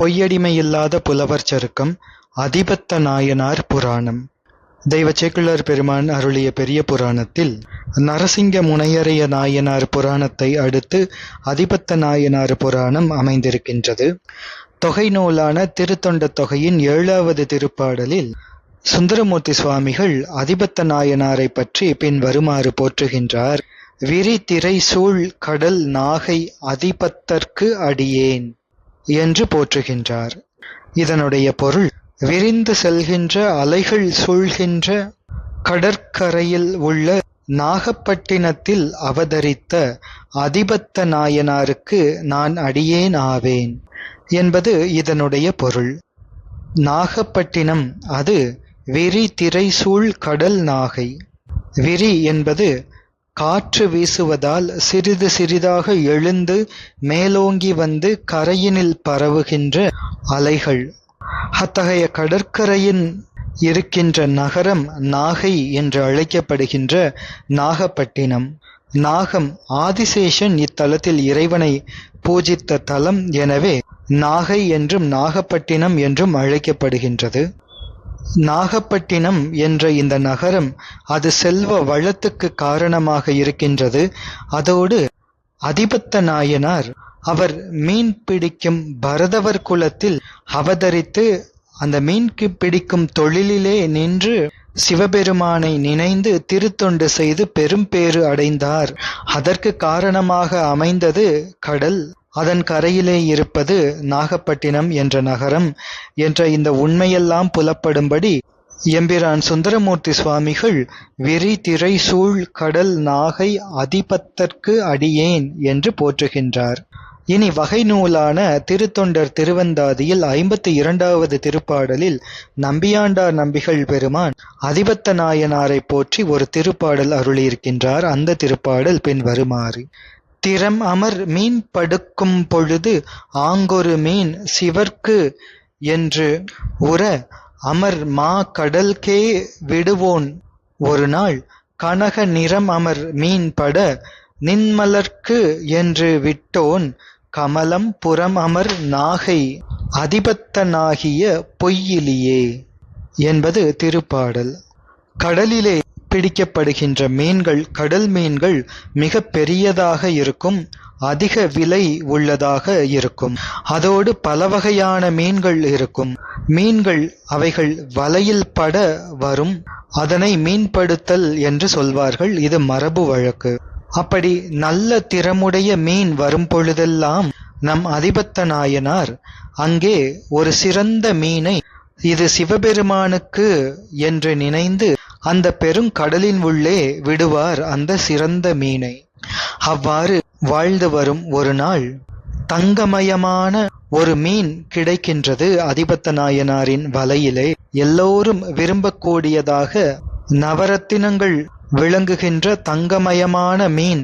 பொய்யடிமையில்லாத புலவர் சருக்கம் அதிபத்த நாயனார் புராணம். தெய்வ சேக்கிழார் பெருமான் அருளிய பெரிய புராணத்தில் நரசிங்க முனையரைய நாயனார் புராணத்தை அடுத்து அதிபத்த நாயனார் புராணம் அமைந்திருக்கின்றது. தொகை நூலான திருத்தொண்ட தொகையின் ஏழாவது திருப்பாடலில் சுந்தரமூர்த்தி சுவாமிகள் அதிபத்த நாயனாரை பற்றி பின் வருமாறு போற்றுகின்றார். விரி திரை சூழ் கடல் நாகை அதிபத்தற்கு அடியேன். என்று போற்றுகின்றார். இதனுடைய பொருள் விரிந்து செல்கின்ற அலைகள் சூழ்கின்ற கடற்கரையில் உள்ள நாகப்பட்டினத்தில் அவதரித்த அதிபத்த நாயனாருக்கு நான் அடியேன் ஆவேன் என்பது இதனுடைய பொருள். நாகப்பட்டினம் அது விரி திரை சூழ் கடல் நாகை. விரி என்பது காற்று வீசுவதால் சிறிது சிறிதாக எழுந்து மேலோங்கி வந்து கரையினில் பரவுகின்ற அலைகள். அத்தகைய கடற்கரையின் இருக்கின்ற நகரம் நாகை என்று அழைக்கப்படுகின்ற நாகப்பட்டினம். நாகம் ஆதிசேஷன் இத்தலத்தில் இறைவனை பூஜித்த தலம் எனவே நாகை என்றும் நாகப்பட்டினம் என்றும் அழைக்கப்படுகின்றது. நாகப்பட்டினம் என்ற இந்த நகரம் அது செல்வ வளத்துக்கு காரணமாக இருக்கின்றது. அதோடு அதிபத்த நாயனார் அவர் மீன் பிடிக்கும் பரதவர் குலத்தில் அவதரித்து அந்த மீன்கு பிடிக்கும் தொழிலிலே நின்று சிவபெருமானை நினைந்து திருத்தொண்டு செய்து பெரும் பேறு அடைந்தார். அதற்கு காரணமாக அமைந்தது கடல். அதன் கரையிலே இருப்பது நாகப்பட்டினம் என்ற நகரம் என்ற இந்த உண்மையெல்லாம் புலப்படும்படி எம்பிரான் சுந்தரமூர்த்தி சுவாமிகள் வெறி திரை சூழ் கடல் நாகை அதிபத்தற்கு அடியேன் என்று போற்றுகின்றார். இனி வகை நூலான திருத்தொண்டர் திருவந்தாதியில் ஐம்பத்தி இரண்டாவது திருப்பாடலில் நம்பியாண்டார் நம்பிகள் பெருமான் அதிபத்த நாயனாரை போற்றி ஒரு திருப்பாடல் அருளியிருக்கின்றார். அந்த திருப்பாடல் பின் வருமாறு திறம் அமர் மீன் படுக்கும் பொழுது ஆங்கொரு மீன் சிவர்க்கு என்று உற அமர் மா கடல்கே விடுவோன். ஒரு நாள் கனக நிறம் அமர் மீன் பட நின்மலர்க்கு என்று விட்டோன். கமலம் புறம் அமர் நாகை. அதிபத்தனாகிய பொய்யிலியே என்பது திருப்பாடல். கடலிலே பிடிக்கப்படுகின்ற மீன்கள் கடல் மீன்கள் மிக பெரியதாக இருக்கும் அதிக விலை உள்ளதாக இருக்கும். அதோடு பல வகையான மீன்கள் இருக்கும். மீன்கள் அவைகள் வலையில் பட வரும். அதனை மீன்படுத்தல் என்று சொல்வார்கள். இது மரபு வழக்கு. அப்படி நல்ல திறமுடைய மீன் வரும் பொழுதெல்லாம் நம் அதிபத்த நாயனார் அங்கே ஒரு சிறந்த மீனை இது சிவபெருமானுக்கு என்று நினைந்து அந்த பெருங்கடலின் உள்ளே விடுவார் அந்த சிறந்த மீனை. அவ்வாறு வாழ்ந்து வரும் ஒரு நாள் தங்கமயமான ஒரு மீன் கிடைக்கின்றது அதிபத்த நாயனாரின் வலையிலே. எல்லோரும் விரும்பக்கூடியதாக நவரத்தினங்கள் விளங்குகின்ற தங்கமயமான மீன்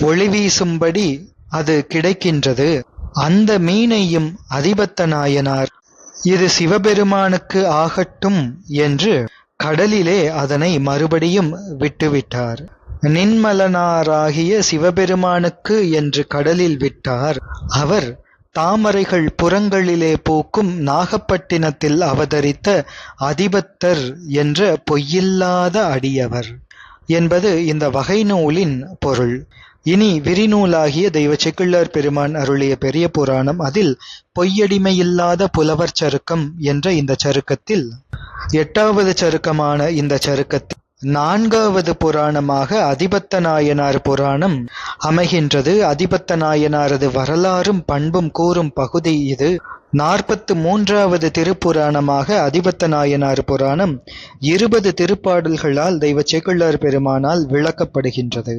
ஒளி வீசும்படி அது கிடைக்கின்றது. அந்த மீனையும் அதிபத்த நாயனார் இது சிவபெருமானுக்கு ஆகட்டும் என்று கடலிலே அதனை மறுபடியும் விட்டுவிட்டார். நின்மலனாராகிய சிவபெருமானுக்கு என்று கடலில் விட்டார். அவர் தாமரைகள் புறங்களிலே பூக்கும் நாகப்பட்டினத்தில் அவதரித்த அதிபத்தர் என்ற பொய்யில்லாத அடியவர் என்பது இந்த வகை நூலின் பொருள். இனி விரிநூலாகிய தெய்வ செக்குள்ளார் பெருமான் அருளிய பெரிய புராணம் அதில் பொய்யடிமையில்லாத புலவர் சருக்கம் என்ற இந்த சருக்கத்தில் எட்டாவது சருக்கமான இந்த சருக்கத்தில் நான்காவது புராணமாக அதிபத்த நாயனார் புராணம் அமைகின்றது. அதிபத்த நாயனாரது வரலாறும் பண்பும் கூறும் பகுதி இது. நாற்பத்து மூன்றாவது திருப்புராணமாக அதிபத்த நாயனார் புராணம் இருபது திருப்பாடல்களால் தெய்வ செக்குள்ளார் பெருமானால் விளக்கப்படுகின்றது.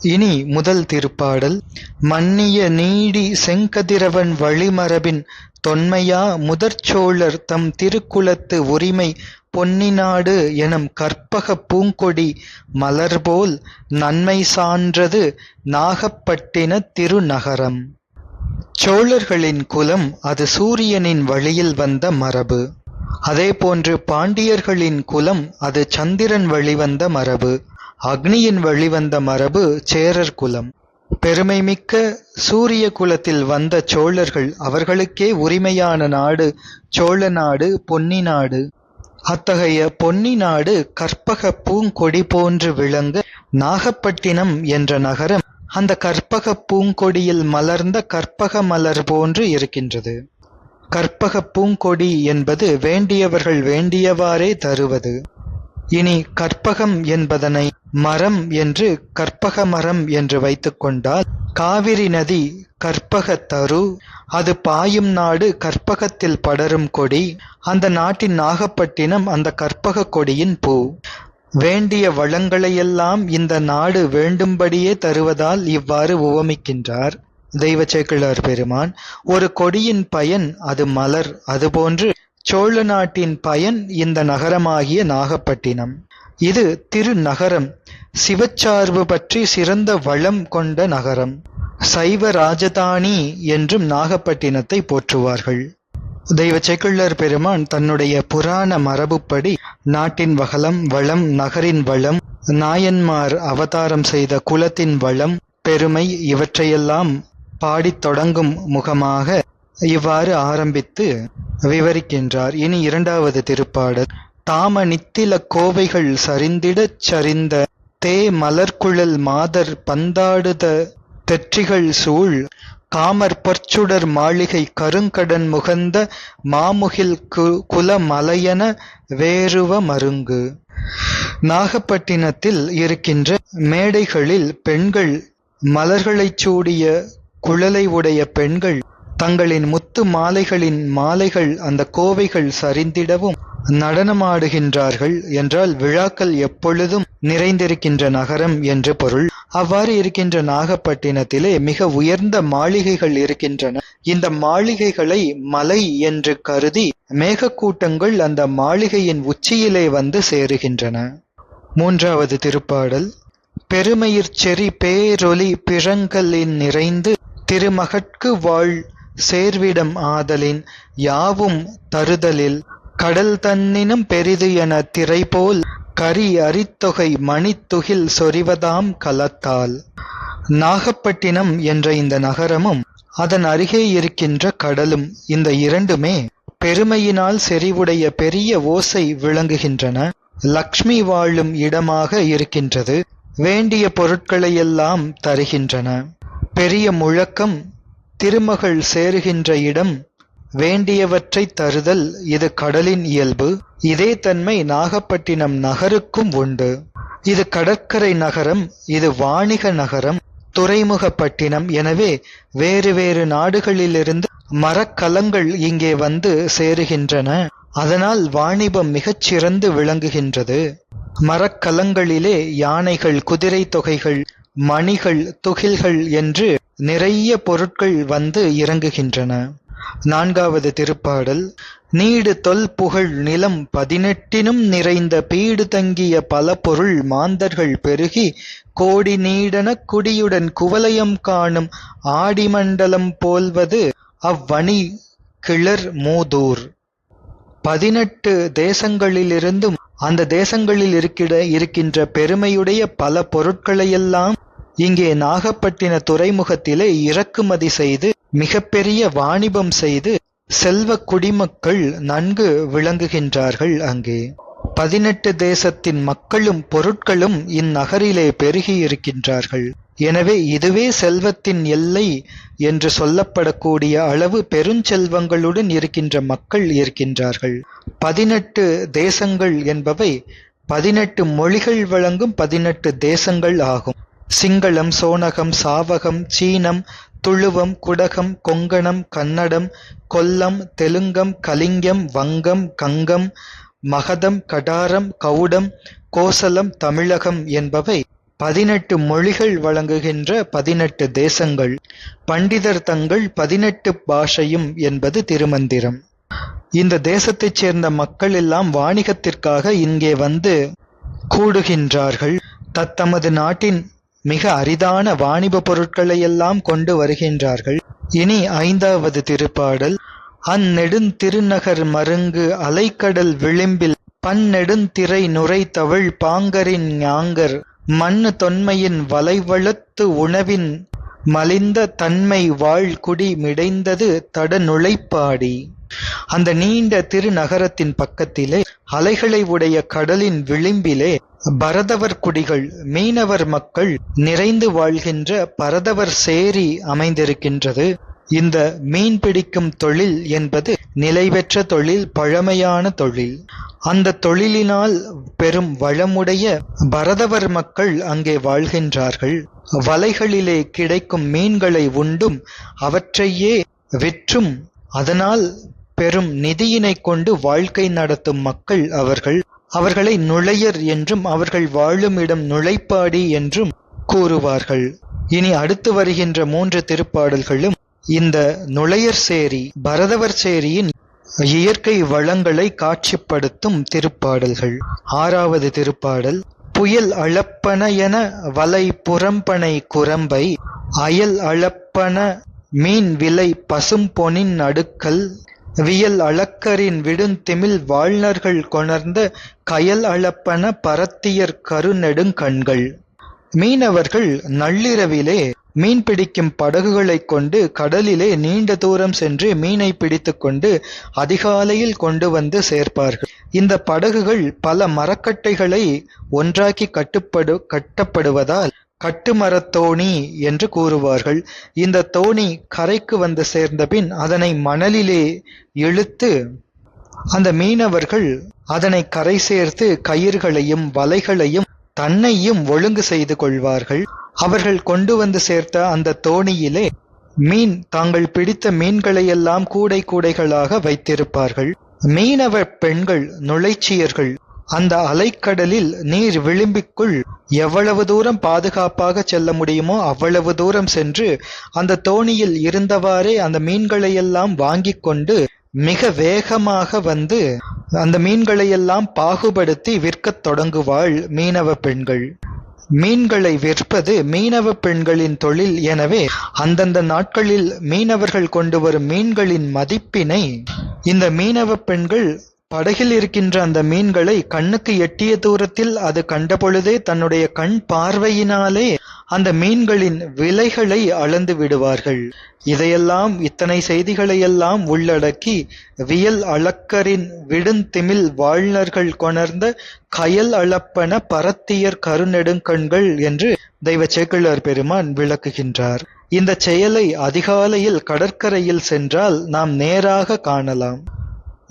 இனி முதல் திருப்பாடல். மன்னிய நீடி செங்கதிரவன் வழிமரபின் தொன்மையா முதற்சோழர் தம் திருக்குலத்து உரிமை பொன்னினாடு எனும் கற்பக பூங்கொடி மலர்போல் நன்மை சான்றது நாகப்பட்டின திருநகரம். சோழர்களின் குலம் அது சூரியனின் வழியில் வந்த மரபு. அதேபோன்று பாண்டியர்களின் குலம் அது சந்திரன் வழிவந்த மரபு. அக்னியின் வழிவந்த மரபு சேரர் குலம். பெருமைமிக்க சூரிய குலத்தில் வந்த சோழர்கள் அவர்களுக்கே உரிமையான நாடு சோழ நாடு பொன்னி நாடு. அத்தகைய பொன்னி நாடு கற்பக பூங்கொடி போன்று விளங்க நாகப்பட்டினம் என்ற நகரம் அந்த கற்பக பூங்கொடியில் மலர்ந்த கற்பக மலர் போன்று இருக்கின்றது. கற்பக பூங்கொடி என்பது வேண்டியவர்கள் வேண்டியவாறே தருவது. இனி கற்பகம் என்பதனை மரம் என்று கற்பக மரம் என்று வைத்துக்கொண்டால் காவிரி நதி கற்பக தரு அது பாயும் நாடு கற்பகத்தில் படரும் கொடி அந்த நாட்டின் நாகப்பட்டினம் அந்த கற்பக கொடியின் பூ. வேண்டிய வளங்களையெல்லாம் இந்த நாடு வேண்டும்படியே தருவதால் இவ்வாறு உவமிக்கின்றார். தெய்வ சேக்கிழார் பெருமான் ஒரு கொடியின் பயன் அது மலர் அதுபோன்று சோழ நாட்டின் பயன் இந்த நகரமாகிய நாகப்பட்டினம். இது திருநகரம் சிவச்சார்பு பற்றி சிறந்த வளம் கொண்ட நகரம். சைவ ராஜதானி என்றும் நாகப்பட்டினத்தை போற்றுவார்கள். தெய்வ செக்குள்ளர் பெருமான் தன்னுடைய புராண மரபுப்படி நாட்டின் வகலம் வளம் நகரின் வளம் நாயன்மார் அவதாரம் செய்த குலத்தின் வளம் பெருமை இவற்றையெல்லாம் பாடித் தொடங்கும் முகமாக இவ்வாறு ஆரம்பித்து விவரிக்கின்றார். இனி இரண்டாவது திருப்பாடல். தாம நித்தில கோவைகள் சரிந்திடச் சரிந்த தே மலர்குழல் மாதர் பந்தாடுத தெற்றிகள் சூழ் காமர் பொற்சுடர் மாளிகை கருங்கடன் முகந்த மாமுகில் கு குலமலையன வேறுவ மருங்கு. நாகப்பட்டினத்தில் இருக்கின்ற மேடைகளில் பெண்கள் மலர்களைச் சூடிய குழலை உடைய பெண்கள் தங்களின் முத்து மாலைகளின் மாலைகள் அந்த கோவைகள் சரிந்திடவும் நடனமாடுகின்றார்கள் என்றால் விழாக்கள் எப்பொழுதும் நிறைந்திருக்கின்ற நகரம் என்று பொருள். அவ்வாறு இருக்கின்ற நாகப்பட்டினத்திலே மிக உயர்ந்த மாளிகைகள் இருக்கின்றன. இந்த மாளிகைகளை மலை என்று கருதி மேகக்கூட்டங்கள் அந்த மாளிகையின் உச்சியிலே வந்து சேருகின்றன. மூன்றாவது திருப்பாடல். பெருமயிர் செறி பேரொலி பிறங்கலின் நிறைந்து திருமகட்கு வாழ் சேர்விடம் ஆதலின் யாவும் தருதலில் கடல் தன்னினும் பெரிது என திரைபோல் கரி அரித்தொகை மணித்துகில் சொரிவதாம் கலத்தால். நாகப்பட்டினம் என்ற இந்த நகரமும் அதன் அருகே இருக்கின்ற கடலும் இந்த இரண்டுமே பெருமையினால் செறிவுடைய பெரிய ஓசை விளங்குகின்றன. லக்ஷ்மி வாழும் இடமாக இருக்கின்றது. வேண்டிய பொருட்களையெல்லாம் தருகின்றன. பெரிய முழக்கம் திருமகள் சேருகின்ற இடம் வேண்டியவற்றை தருதல் இது கடலின் இயல்பு. இதே தன்மை நாகப்பட்டினம் நகருக்கும் உண்டு. இது கடற்கரை நகரம் இது வாணிக நகரம் துறைமுகப்பட்டினம். எனவே வேறு வேறு நாடுகளிலிருந்து மரக்கலங்கள் இங்கே வந்து சேருகின்றன. அதனால் வாணிபம் மிகச் சிறந்து விளங்குகின்றது. மரக்கலங்களிலே யானைகள் குதிரை தொகைகள் மணிகள் துகில்கள் என்று நிறைய பொருட்கள் வந்து இறங்குகின்றன. நான்காவது திருப்பாடல் நீடு தொல் புகழ் நிலம் பதினெட்டினும் நிறைந்த பீடு தங்கிய பல பொருள் மாந்தர்கள் பெருகி கோடி நீடன குடியுடன் குவலயம் காணும் ஆடிமண்டலம் போல்வது அவ்வணி கிளர் மூதூர். பதினெட்டு தேசங்களிலிருந்தும் அந்த தேசங்களில் இருக்கிட இருக்கின்ற பெருமையுடைய பல பொருட்களையெல்லாம் இங்கே நாகப்பட்டின துறைமுகத்திலே இறக்குமதி செய்து மிகப்பெரிய வாணிபம் செய்து செல்வ குடிமக்கள் நன்கு விளங்குகின்றார்கள் அங்கே. பதினெட்டு தேசத்தின் மக்களும் பொருட்களும் இந்நகரிலே பெருகி இருக்கின்றார்கள் எனவே இதுவே செல்வத்தின் எல்லை என்று சொல்லப்படக்கூடிய அளவு பெருஞ்செல்வங்களுடன் இருக்கின்ற மக்கள் இருக்கின்றார்கள். பதினெட்டு தேசங்கள் என்பவை பதினெட்டு மொழிகள் வழங்கும் பதினெட்டு தேசங்கள் ஆகும். சிங்களம் சோனகம் சாவகம் சீனம் துளுவம் குடகம் கொங்கணம் கன்னடம் கொல்லம் தெலுங்கம் கலிங்கம் வங்கம் கங்கம் மகதம் கடாரம் கவுடம் கோசலம் தமிழகம் என்பவை பதினெட்டு மொழிகள் வழங்குகின்ற பதினெட்டு தேசங்கள். பண்டிதர் தங்கள் பதினெட்டு பாஷையும் என்பது திருமந்திரம். இந்த தேசத்தைச் சேர்ந்த மக்கள் எல்லாம் வாணிகத்திற்காக இங்கே வந்து கூடுகின்றார்கள். தத்தமது நாட்டின் மிக அரிதான வாணிப பொருட்களையெல்லாம் கொண்டு வருகின்றார்கள். இனி ஐந்தாவது திருப்பாடல். அந்நெடுந்திருநகர் மருங்கு அலைக்கடல் விளிம்பில் பன்னெடுந்திரை நுரை தவிழ் பாங்கரின் ஞாங்கர் மண் தொன்மையின் வலைவளத்து உணவின் மலிந்த தன்மை வாழ்குடி மிடைந்தது தட நுழைப்பாடி. அந்த நீண்ட திருநகரத்தின் பக்கத்திலே அலைகளை உடைய கடலின் விளிம்பிலே பரதவர் குடிகள் மீனவர் மக்கள் நிறைந்து வாழ்கின்ற பரதவர் சேரி அமைந்திருக்கின்றது. இந்த மீன் பிடிக்கும் தொழில் என்பது நிலைபெற்ற தொழில் பழமையான தொழில். அந்த தொழிலினால் பெரும் வளமுடைய பரதவர் மக்கள் அங்கே வாழ்கின்றார்கள். வலைகளிலே கிடைக்கும் மீன்களை உண்டும் அவற்றையே விற்றும் அதனால் பெரும் நிதியினை கொண்டு வாழ்க்கை நடத்தும் மக்கள் அவர்கள். அவர்களை நுழையர் என்றும் அவர்கள் வாழும் இடம் நுழைப்பாடி என்றும் கூறுவார்கள். இனி அடுத்து வருகின்ற மூன்று திருப்பாடல்களும் இந்த நுழையர் சேரி பரதவர் சேரியின் இயற்கை வளங்களை காட்சிப்படுத்தும் திருப்பாடல்கள். ஆறாவது திருப்பாடல் புயல் அளப்பன என வலை புறம்பனை குரம்பை அயல் அளப்பன மீன் விலை பசும் பொனின் அடுக்கல் வியல் அளக்கரின் விடுந்திமில் வாழ்நர்கள் கொணர்ந்த கயல் அளப்பன பரத்தியர் கருநெடுங்கண்கள். மீனவர்கள் நள்ளிரவிலே மீன் பிடிக்கும் படகுகளைக் கொண்டு கடலிலே நீண்ட தூரம் சென்று மீனை பிடித்துக்கொண்டு அதிகாலையில் கொண்டு வந்து சேர்ப்பார்கள். இந்த படகுகள் பல மரக்கட்டைகளை ஒன்றாக்கி கட்டுப்படு கட்டப்படுவதால் கட்டுமரத்தோணி என்று கூறுவார்கள். இந்த தோணி கரைக்கு வந்து சேர்ந்தபின் அதனை மணலிலே இழுத்து அந்த மீனவர்கள் அதனை கரை சேர்த்து கயிர்களையும் வலைகளையும் தன்னையும் ஒழுங்கு செய்து கொள்வார்கள். அவர்கள் கொண்டு வந்து சேர்த்த அந்த தோணியிலே மீன் தாங்கள் பிடித்த மீன்களையெல்லாம் கூடை கூடைகளாக வைத்திருப்பார்கள். மீனவ பெண்கள் நுழைச்சியர்கள் அந்த அலைக்கடலில் நீர் விளிம்பிக்குள் எவ்வளவு தூரம் பாதுகாப்பாக செல்ல முடியுமோ அவ்வளவு தூரம் சென்று அந்த தோணியில் இருந்தவாறே அந்த மீன்களையெல்லாம் வாங்கிக் கொண்டு மிக வேகமாக வந்து அந்த மீன்களையெல்லாம் பாகுபடுத்தி விற்கத் தொடங்குவாள் மீனவ பெண்கள். மீன்களை விற்பது மீனவ பெண்களின் தொழில் எனவே அந்தந்த நாட்களில் மீனவர்கள் கொண்டு வரும் மீன்களின் மதிப்பினை இந்த மீனவ பெண்கள் படகில் இருக்கின்ற அந்த மீன்களை கண்ணுக்கு எட்டிய தூரத்தில் அது கண்டபொழுதே தன்னுடைய கண் பார்வையினாலே அந்த மீன்களின் விலைகளை அளந்து விடுவார்கள். இதையெல்லாம் இத்தனை செய்திகளையெல்லாம் உள்ளடக்கி வியல் அளக்கரின் விடுந்திமில் வாழ்நர்கள் கொணர்ந்த கயல் அளப்பன பரத்தியர் கருநெடுங்கண்கள் என்று தெய்வ சேக்கிழார் பெருமான் விளக்குகின்றார். இந்த செயலை அதிகாலையில் கடற்கரையில் சென்றால் நாம் நேராக காணலாம்.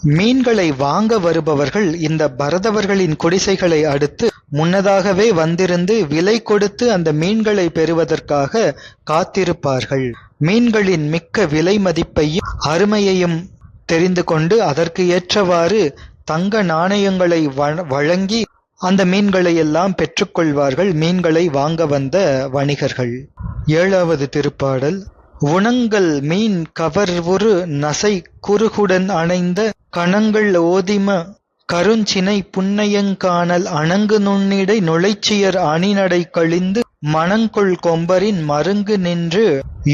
மீன்களை வாங்க வருபவர்கள் இந்த பரதவர்களின் குடிசைகளை அடுத்து முன்னதாகவே வந்திருந்து விலை கொடுத்து அந்த மீன்களை பெறுவதற்காக காத்திருப்பார்கள். மீன்களின் மிக்க விலை மதிப்பையும் அருமையையும் தெரிந்து கொண்டு அதற்கு ஏற்றவாறு தங்க நாணயங்களை வழங்கி அந்த மீன்களை எல்லாம் பெற்றுக்கொள்வார்கள் மீன்களை வாங்க வந்த வணிகர்கள். ஏழாவது திருப்பாடல். உணங்கள் மீன் கவர்வுரு நசை குறுகுடன் அணைந்த கணங்கள் ஓதிம கருஞ்சினை புன்னையங்கானல் அணங்கு நுண்ணிடை நுழைச்சியர் அணிநடை கழிந்து மணங்கொள் கொம்பரின் மருங்கு நின்று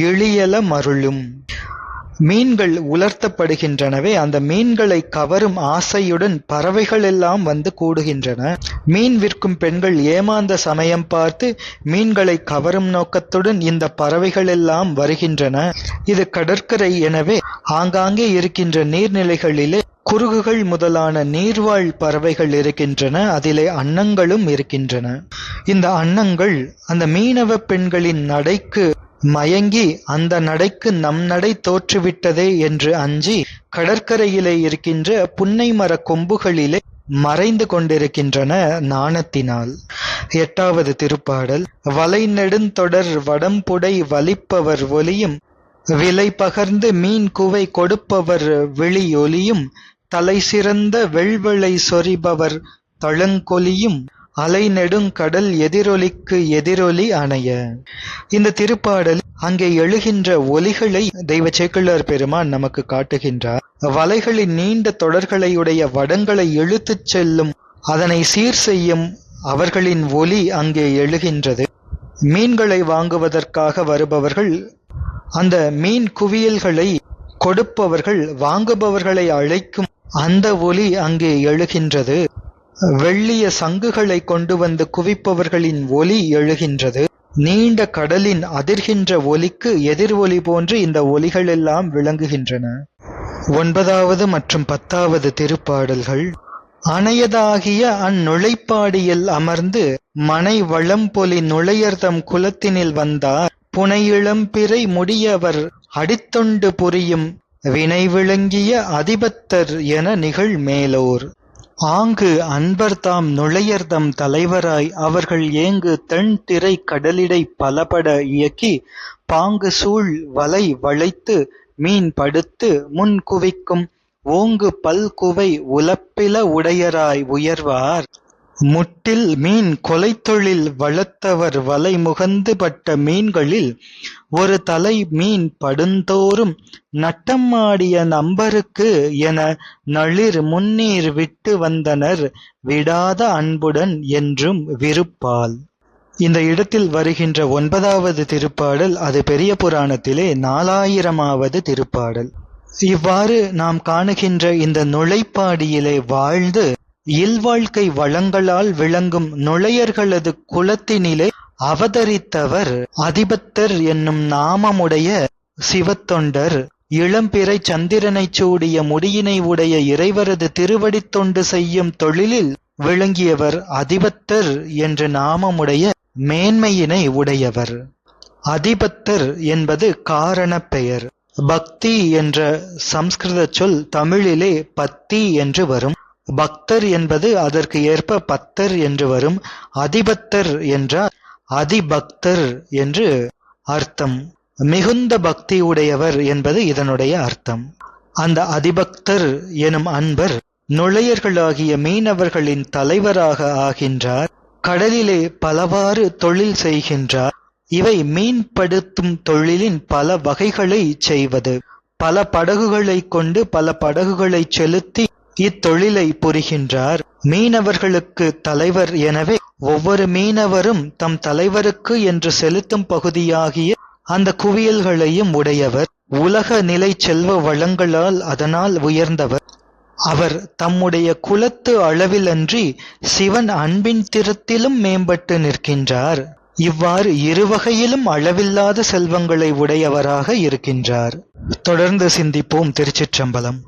எளியல மருளும். மீன்கள் உலர்த்தப்படுகின்றனவே அந்த மீன்களை கவரும் ஆசையுடன் பறவைகள் எல்லாம் வந்து கூடுகின்றன. மீன் விற்கும் பெண்கள் ஏமாந்த சமயம் பார்த்து மீன்களை கவரும் நோக்கத்துடன் இந்த பறவைகள் எல்லாம் வருகின்றன. இது கடற்கரை எனவே ஆங்காங்கே இருக்கின்ற நீர்நிலைகளிலே குறுகுகள் முதலான நீர்வாழ் பறவைகள் இருக்கின்றன அதிலே அன்னங்களும் இருக்கின்றன. இந்த அன்னங்கள் அந்த மீனவ பெண்களின் நடைக்கு மயங்கி அந்த நடைக்கு நம் நடை தோற்றுவிட்டதே என்று அஞ்சி கடற்கரையிலே இருக்கின்ற புன்னை மர கொம்புகளிலே மறைந்து கொண்டிருக்கின்றன நாணத்தினால். எட்டாவது திருப்பாடல். வலை நெடுந்தொடர் வடம்புடை வலிப்பவர் ஒலியும் விலை பகர்ந்து மீன் குவை கொடுப்பவர் விழி ஒலியும் சிறந்த வெள்வளை சொறிபவர் தளங்கொலியும் அலை நெடுங்கடல் எதிரொலிக்கு எதிரொலி அணைய இந்த திருப்பாடல் அங்கே எழுகின்ற ஒலிகளை தெய்வ சேக்கிழார் பெருமான் நமக்கு காட்டுகின்றார். வலைகளின் நீண்ட தொடர்களையுடைய வடங்களை இழுத்துச் செல்லும் அதனை சீர் செய்யும் அவர்களின் ஒலி அங்கே எழுகின்றது. மீன்களை வாங்குவதற்காக வருபவர்கள் அந்த மீன் குவியல்களை கொடுப்பவர்கள் வாங்குபவர்களை அழைக்கும் அந்த ஒலி அங்கே எழுகின்றது. வெள்ளிய சங்குகளை கொண்டு வந்து குவிப்பவர்களின் ஒலி எழுகின்றது. நீண்ட கடலின் அதிர்கின்ற ஒலிக்கு எதிர் ஒலி போன்று இந்த ஒலிகளெல்லாம் விளங்குகின்றன. ஒன்பதாவது மற்றும் பத்தாவது திருப்பாடல்கள். அணையதாகிய அந்நுழைப்பாடியில் அமர்ந்து மனை வளம்பொலி நுழையர்தம் குலத்தினில் வந்தார். புனையிளம்பிறை முடியவர் அடித்தொண்டு புரியும் வினை விளங்கிய அதிபத்தர் என நிகழ் மேலோர் ஆங்கு அன்பர்தாம் நுழையர்தம் தலைவராய் அவர்கள் ஏங்கு தென் திரை கடலிடை பலபட இயக்கி பாங்கு சூழ் வலை வளைத்து மீன் படுத்து முன் குவிக்கும் ஓங்கு பல்குவை உலப்பில உடையராய் உயர்வார். முட்டில் மீன் கொலைத்தொழில் வளர்த்தவர் வலை முகந்து பட்ட மீன்களில் ஒரு தலை மீன் படுந்தோறும் நட்டமாடிய நம்பருக்கு என நளிர் முன்னீர் விட்டு வந்தனர் விடாத அன்புடன் என்றும் விருப்பால். இந்த இடத்தில் வருகின்ற ஒன்பதாவது திருப்பாடல் அது பெரிய புராணத்திலே நாலாயிரமாவது திருப்பாடல். இவ்வாறு நாம் காணுகின்ற இந்த நுழைப்பாடியிலே வாழ்ந்து இல்வாழ்க்கை வளங்களால் விளங்கும் நுழையர்களது குலத்தினிலே அவதரித்தவர் அதிபத்தர் என்னும் நாமமுடைய சிவத்தொண்டர். இளம்பிறை சந்திரனைச் சூடிய முடியினை உடைய இறைவரது திருவடித் தொண்டு செய்யும் தொழிலில் விளங்கியவர் அதிபத்தர் என்ற நாமமுடைய மேன்மையினை உடையவர். அதிபத்தர் என்பது காரண பெயர். பக்தி என்ற சம்ஸ்கிருத சொல் தமிழிலே பத்தி என்று வரும். பக்தர் என்பது அதற்கு ஏற்ப பத்தர் என்று வரும் அதிபத்தர் என்றால் அதிபக்தர் என்று அர்த்தம். மிகுந்த பக்தி உடையவர் என்பது இதனுடைய அர்த்தம். அந்த அதிபக்தர் எனும் அன்பர் நுழையர்களாகிய மீனவர்களின் தலைவராக ஆகின்றார். கடலிலே பலவாறு தொழில் செய்கின்றார். இவை மீன்படுத்தும் தொழிலின் பல வகைகளை செய்வது. பல படகுகளை கொண்டு பல படகுகளை செலுத்தி இத்தொழிலை புரிகின்றார். மீனவர்களுக்கு தலைவர் எனவே ஒவ்வொரு மீனவரும் தம் தலைவருக்கு என்று செலுத்தும் பகுதியாகிய அந்த குவியல்களையும் உடையவர். உலக நிலை செல்வ வளங்களால் அதனால் உயர்ந்தவர். அவர் தம்முடைய குலத்து அளவிலன்றி சிவன் அன்பின் திறத்திலும் மேம்பட்டு நிற்கின்றார். இவ்வாறு இருவகையிலும் அளவில்லாத செல்வங்களை உடையவராக இருக்கின்றார். தொடர்ந்து சிந்திப்போம் திருச்சிற்றம்பலம்.